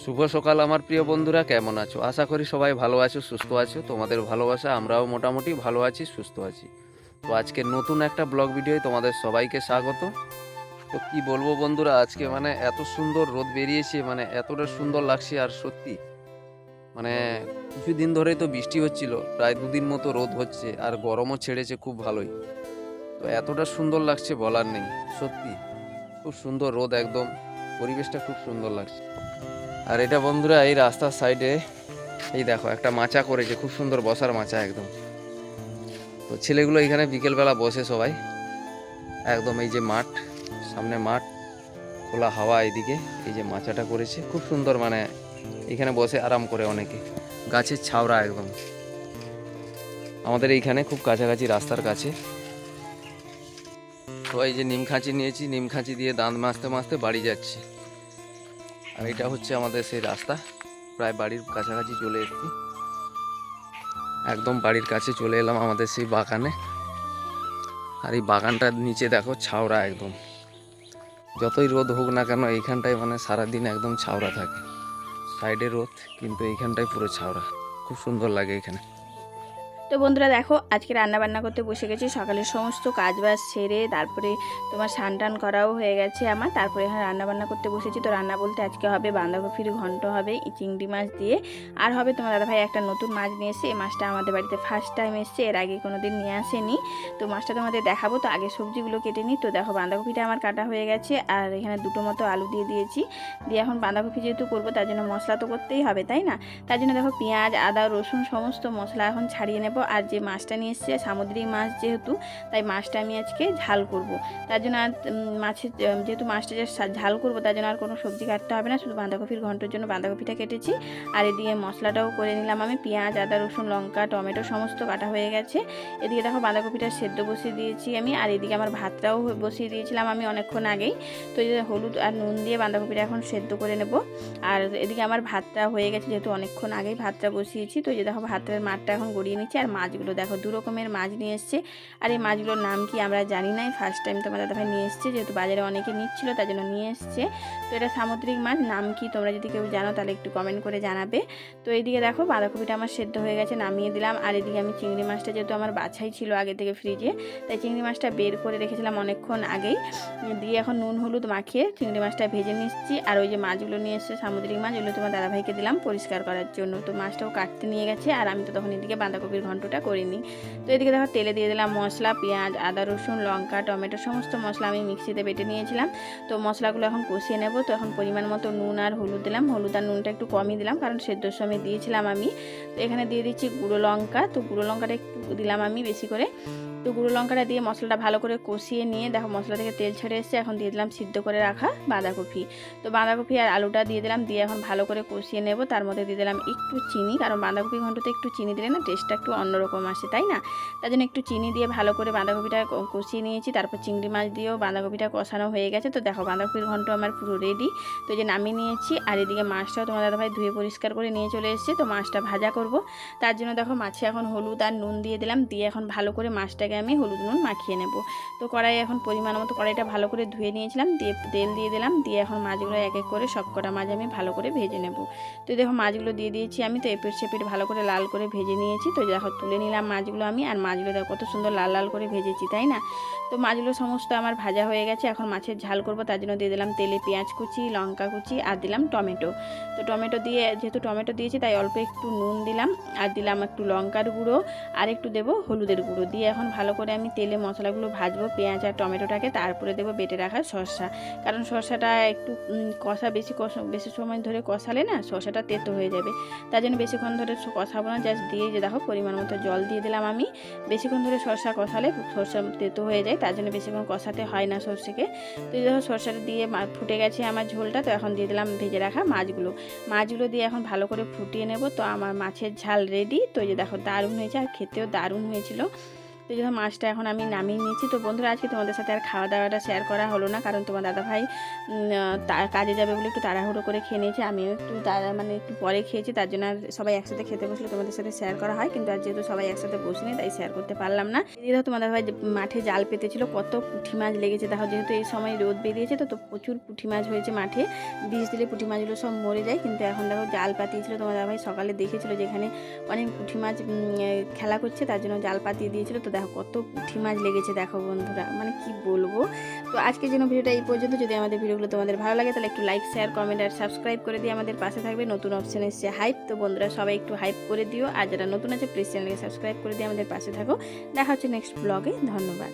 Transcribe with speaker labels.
Speaker 1: শুভ সকাল, আমার প্রিয় বন্ধুরা। কেমন আছো? আশা করি সবাই ভালো আছো, সুস্থ আছো। তোমাদের ভালোবাসা, আমরাও মোটামুটি ভালো আছি, সুস্থ আছি। তো আজকে নতুন একটা ব্লগ ভিডিও তোমাদের সবাইকে স্বাগত। তো কি বলব বন্ধুরা, আজকে মানে এত সুন্দর রোদ বেরিয়েছে মানে এতটা সুন্দর লাগছে আর সত্যি। মানে কিছুদিন ধরেই তো বৃষ্টি হচ্ছিল, প্রায় দুদিন মতো রোদ হচ্ছে আর গরমও ছেড়েছে খুব ভালোই। তো এতটা সুন্দর লাগছে বলার নেই, সত্যি। খুব সুন্দর রোদ একদম, পরিবেশটা খুব সুন্দর লাগছে। আর এটা বন্ধুরা এই রাস্তার সাইডে, এই দেখো, একটা মাচা করেছে, খুব সুন্দর বসার মাচা একদম। তো ছেলেগুলো এখানে বিকেলবেলা বসে সবাই। একদম এই যে মাঠ, সামনে মাঠ, খোলা হাওয়া এইদিকে এই যে মাচাটা করেছে, খুব সুন্দর মানে এখানে বসে আরাম করে অনেকে। গাছের ছাওড়া একদম। আমাদের এইখানে খুব কাছাকাছি রাস্তার কাছে। তো এই যে নিম খাঁচি নিয়েছি নিম খাঁচি দিয়ে দাঁত মাজতে মাজতে বাড়ি যাচ্ছি। আর এটা হচ্ছে আমাদের সেই রাস্তা। প্রায় বাড়ির কাছাকাছি চলে এসেছি। একদম বাড়ির কাছে চলে এলাম আমাদের সেই বাগানে। আর এই বাগানটার নিচে দেখো ছাওড়া একদম। যতই রোদ হোক না কেন এইখানটায় মানে সারাদিন একদম ছাওড়া থাকে। সাইডে রোদ, কিন্তু এইখানটায় পুরো ছাওড়া। খুব সুন্দর লাগে এখানে।
Speaker 2: তো বন্ধুরা দেখো, আজকে রান্না বান্না করতে বসে গেছি। সকালের সমস্ত কাজ বাজ সেরে, তারপরে তোমার স্নান টান করাও হয়ে গেছে আমার। তারপরে এখানে রান্না বান্না করতে বসেছি। তো রান্না বলতে আজকে হবে বাঁধাকপির ঘন্ট হবে চিংড়ি মাছ দিয়ে। আর হবে তোমার দাদাভাই একটা নতুন মাছ নিয়ে এসে এই মাছটা আমাদের বাড়িতে ফার্স্ট টাইম এসছে, এর আগে কোনো দিন নিয়ে আসেনি। তো মাছটা তোমাদের দেখাবো। তো আগে সবজিগুলো কেটে নিই। তো দেখো, বাঁধাকপিটা আমার কাটা হয়ে গেছে। আর এখানে দুটো মতো আলু দিয়ে দিয়েছি। দিয়ে এখন বাঁধাকপি যেহেতু করব, তার জন্য মশলা তো করতেই হবে, তাই না? তার জন্য দেখো পেঁয়াজ, আদা, রসুন সমস্ত মশলা এখন ছাড়িয়ে নেব। আর যে মাছটা নিয়ে এসছে সামুদ্রিক মাছ যেহেতু, তাই মাছটা আমি আজকে ঝাল করব। তার জন্য আর মাছের যেহেতু মাছটা যে ঝাল করব, তার জন্য আর কোনো সবজি কাটতে হবে না, শুধু বাঁধাকপির ঘণ্টার জন্য বাঁধাকপিটা কেটেছি। আর এদিকে মশলাটাও করে নিলাম আমি, পেঁয়াজ, আদা, রসুন, লঙ্কা, টমেটো, সমস্ত কাটা হয়ে গেছে। এদিকে দেখো বাঁধাকপিটা সেদ্ধ বসিয়ে দিয়েছি আমি, আর এদিকে আমার ভাতটাও বসিয়ে দিয়েছিলাম আমি অনেকক্ষণ আগেই। তো হলুদ আর নুন দিয়ে বাঁধাকপিটা এখন সেদ্ধ করে নেব। আর এদিকে আমার ভাতটা হয়ে গেছে, যেহেতু অনেকক্ষণ আগেই ভাতটা বসিয়েছি, তো যে দেখো ভাতের মাঠটা এখন গড়িয়ে নিচ্ছি, আর মাছগুলো। দেখো, দু রকমের মাছ নিয়ে এসছে। আর এই মাছগুলোর নাম কি আমরা জানি নাই। ফার্স্ট টাইম তোমার দাদাভাই নিয়ে এসছে, যেহেতু বাজারে অনেকে নিচ্ছিল, তার জন্য নিয়ে এসছে। তো এটা সামুদ্রিক মাছ, নাম কি তোমরা যদি কেউ জানো, তাহলে একটু কমেন্ট করে জানাবে। তো এইদিকে দেখো, বাঁধাকপিটা আমার সেদ্ধ হয়ে গেছে, নামিয়ে দিলাম। আর এদিকে আমি চিংড়ি মাছটা যেহেতু আমার বাছাই ছিল আগে থেকে ফ্রিজে তাই চিংড়ি মাছটা বের করে রেখেছিলাম অনেকক্ষণ আগেই। দিয়ে এখন নুন, হলুদ মাখিয়ে চিংড়ি মাছটা ভেজে নিচ্ছি। আর ওই যে মাছগুলো নিয়ে এসছে, সামুদ্রিক মাছ ওগুলো তোমার দাদাভাইকে দিলাম পরিষ্কার করার জন্য। তো মাছটাও কাটতে নিয়ে গেছে, আর আমি তো তখন এদিকে বাঁধাকপির ঘন্টটা নিই তো এদিকে দেখো তেলে দিয়ে দিলাম মশলা, পেঁয়াজ, আদা, রসুন, লঙ্কা, টমেটো, সমস্ত মশলা আমি মিক্সিতে বেটে নিয়েছিলাম। তো মশলাগুলো এখন কষিয়ে নেব। তো এখন পরিমাণ মতো নুন আর হলুদ দিলাম। হলুদ আর নুনটা একটু কমই দিলাম কারণ সেদ্ধর সময় দিয়েছিলাম আমি। তো এখানে দিয়ে দিচ্ছি গুঁড়ো লঙ্কা। তো গুঁড়ো লঙ্কাটা একটু দিলাম আমি বেশি করে। তো গুঁড়ো লঙ্কাটা দিয়ে মশলাটা ভালো করে কষিয়ে নিয়ে দেখো মশলা থেকে তেল ছেড়ে এসছে। এখন দিয়ে দিলাম সিদ্ধ করে রাখা বাঁধাকপি। তো বাঁধাকপি আর আলুটা দিয়ে দিলাম। দিয়ে এখন ভালো করে কষিয়ে নেব। তার মধ্যে দিয়ে দিলাম একটু চিনি। কারণ বাঁধাকপি ঘন্টতে একটু চিনি দিলে না টেস্টটা একটু অন্যরকম আসে, তাই না? তার জন্য একটু চিনি দিয়ে ভালো করে বাঁধাকপিটা কষিয়ে নিয়েছি, তারপর চিংড়ি মাছ দিয়েও বাঁধাকপিটা কষানো হয়ে গেছে। তো দেখো, বাঁধাকপির ঘন্ট আমার পুরো রেডি তো যে নামিয়ে নিয়েছি, আর এদিকে মাছটাও তোমার দাদাভাই ধুয়ে পরিষ্কার করে নিয়ে চলে এসেছে। তো মাছটা ভাজা করব। তার জন্য দেখো, মাছে এখন হলুদ আর নুন দিয়ে দিলাম। দিয়ে এখন ভালো করে মাছটাকে আমি হলুদ নুন মাখিয়ে নেব। তো কড়াই এখন পরিমাণ মতো কড়াইটা ভালো করে ধুয়ে নিয়েছিলাম। দিয়ে তেল দিয়ে দিলাম। দিয়ে এখন মাছগুলো এক এক করে সব কটা মাছ আমি ভালো করে ভেজে নেব। তো দেখো, মাছগুলো দিয়ে দিয়েছি আমি। তো এপিট সেপিট ভালো করে লাল করে ভেজে নিয়েছি। তো দেখো তুলে নিলাম মাছগুলো আমি। আর মাছগুলো কত সুন্দর লাল লাল করে ভেজেছি, তাই না? তো মাছগুলো সমস্ত আমার ভাজা হয়ে গেছে। এখন মাছের ঝাল করব, তার জন্য দিয়ে দিলাম তেলে পেঁয়াজ কুচি, লঙ্কা কুচি আর দিলাম টমেটো। তো টমেটো দিয়ে, যেহেতু টমেটো দিয়েছি, তাই অল্প একটু নুন দিলাম আর দিলাম একটু লঙ্কার গুঁড়ো আর একটু দেবো হলুদের গুঁড়ো। দিয়ে এখন ভালো করে আমি তেলে মশলাগুলো ভাজবো, পেঁয়াজ আর টমেটোটাকে। তারপরে দেবো বেটে রাখা শসা কারণ শসাটা একটু কষা বেশি কষা, বেশি সময় ধরে কষালে না শসাটা তেতো হয়ে যাবে। তার জন্য বেশিক্ষণ ধরে কষাবো না, জাস্ট দিয়ে যে দেখো পরিমাণ মতো জল দিয়ে দিলাম আমি। বেশিক্ষণ ধরে সরষা কষালে সরষা তেতো হয়ে যায়, তার জন্য বেশিক্ষণ কষাতে হয় না সর্ষেকে। তো দেখো সরষাটা দিয়ে ফুটে গেছে আমার ঝোলটা, তো এখন দিয়ে দিলাম ভেজে রাখা মাছগুলো। মাছগুলো দিয়ে এখন ভালো করে ফুটিয়ে নেব, তো আমার মাছের ঝাল রেডি তো যে দেখো দারুণ হয়েছে, আর খেতেও দারুণ হয়েছিল। তো জন্য মাছটা এখন আমি নামিয়ে নিয়েছি। তো বন্ধুরা, আজকে তোমাদের সাথে আর খাওয়া দাওয়াটা শেয়ার করা হলো না, কারণ তোমার দাদাভাই কাজে যাবে বলে একটু তাড়াহুড়ো করে খেয়ে নিয়েছে। আমিও একটু মানে একটু পরে খেয়েছি, তার জন্য আর সবাই একসাথে খেতে বসলে তোমাদের সাথে শেয়ার করা হয়। কিন্তু আর যেহেতু সবাই একসাথে বসিনি তাই শেয়ার করতে পারলাম না। তোমার দাদাভাই যে মাঠে জাল পেতেছিল, কত পুঁটি মাছ লেগেছে। দেখো, যেহেতু এই সময় রোদ বেরিয়েছে, তো তো প্রচুর পুঁটি মাছ হয়েছে মাঠে। বীজ দিলে পুঁটি মাছগুলো সব মরে যায়। কিন্তু এখন দেখো, জাল পাতিয়েছিল তোমার দাদাভাই। সকালে দেখেছিল যেখানে অনেক পুঁটি মাছ খেলা করছে, তার জন্য জাল পাতিয়ে দিয়েছিল। তো দেখো কত পুঁটি মাছ লেগেছে, দেখো বন্ধুরা মানে কি বলব? তো আজকের জন্য ভিডিওটা এই পর্যন্ত। যদি আমাদের ভিডিওগুলো তোমাদের ভালো লাগে, তাহলে একটু লাইক শেয়ার কমেন্ট আর সাবস্ক্রাইব করে দিয়ে আমাদের পাশে থাকবে। নতুন অপশন এসছে হাইপ তো বন্ধুরা সবাই একটু হাইপ করে দিও। আর যারা নতুন আছে প্লিজ চ্যানেলকে সাবস্ক্রাইব করে দিয়ে আমাদের পাশে থাকো। দেখা হচ্ছে নেক্সট ব্লগে ধন্যবাদ।